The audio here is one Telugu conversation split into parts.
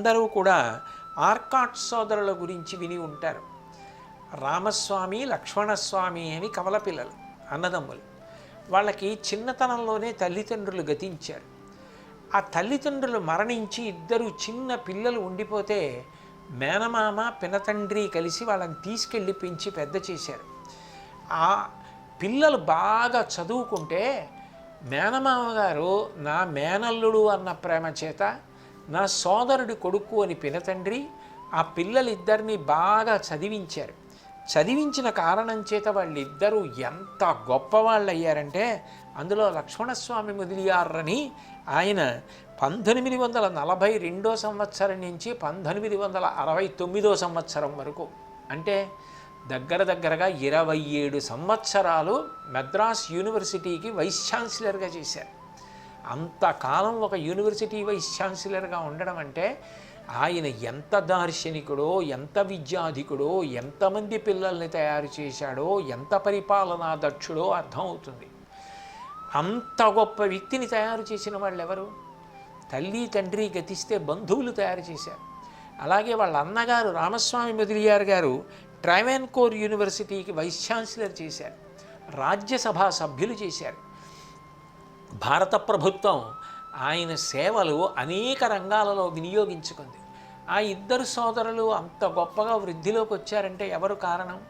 అందరూ కూడా ఆర్కాట్ సోదరుల గురించి విని ఉంటారు. రామస్వామి లక్ష్మణస్వామి అని కవల పిల్లలు అన్నదమ్ములు. వాళ్ళకి చిన్నతనంలోనే తల్లిదండ్రులు గతించారు. ఆ తల్లిదండ్రులు మరణించి ఇద్దరు చిన్న పిల్లలు ఉండిపోతే మేనమామ పినతండ్రి కలిసి వాళ్ళని తీసుకెళ్ళి పెంచి పెద్ద చేశారు. ఆ పిల్లలు బాగా చదువుకుంటే మేనమామ గారు నా మేనల్లుడు అన్న ప్రేమ చేత నా సోదరుడి కొడుకు అని పినతండ్రి ఆ పిల్లలిద్దరిని బాగా చదివించారు. చదివించిన కారణం చేత వాళ్ళిద్దరూ ఎంత గొప్పవాళ్ళు అయ్యారంటే అందులో లక్ష్మణస్వామి ముదిలియారని ఆయన పంతొమ్మిది వందల నలభై రెండో సంవత్సరం నుంచి పంతొమ్మిది వందల అరవై తొమ్మిదో సంవత్సరం వరకు. అంటే దగ్గర దగ్గరగా ఇరవై ఏడు సంవత్సరాలు మద్రాస్ యూనివర్సిటీకి వైస్ ఛాన్సలర్గా చేశారు. అంతకాలం ఒక యూనివర్సిటీ వైస్ ఛాన్సలర్గా ఉండడం అంటే ఆయన ఎంత దార్శనికుడో ఎంత విద్యాధికుడో ఎంతమంది పిల్లల్ని తయారు చేశాడో ఎంత పరిపాలనా దక్షుడో అర్థమవుతుంది. అంత గొప్ప వ్యక్తిని తయారు చేసిన వాళ్ళు ఎవరు తల్లి తండ్రి గతిస్తే బంధువులు తయారు చేశారు. అలాగే వాళ్ళ అన్నగారు రామస్వామి మొదలియార్ గారు ట్రావెన్కోర్ యూనివర్సిటీకి వైస్ ఛాన్సలర్ చేశారు. రాజ్యసభ సభ్యులు చేశారు. భారత ప్రభుత్వం ఆయన సేవలు అనేక రంగాలలో వినియోగించుకుంది. ఆ ఇద్దరు సోదరులు అంత గొప్పగా వృద్ధిలోకి వచ్చారంటే ఎవరు కారణం?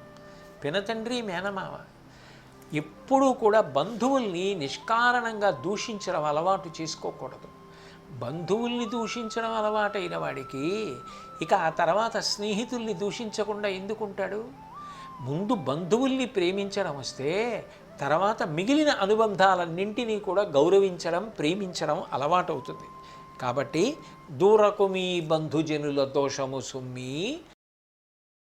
పినతండ్రి మేనమామ. ఎప్పుడూ కూడా బంధువుల్ని నిష్కారణంగా దూషించడం అలవాటు చేసుకోకూడదు. బంధువుల్ని దూషించడం అలవాటైన వాడికి ఇక ఆ తర్వాత స్నేహితుల్ని దూషించకుండా ఎందుకుంటాడు? ముందు బంధువుల్ని ప్రేమించడం వస్తే తర్వాత మిగిలిన అనుబంధాలన్నింటినీ కూడా గౌరవించడం ప్రేమించడం అలవాటవుతుంది. కాబట్టి దూరకు మీ బంధుజనుల దోషము సుమ్మి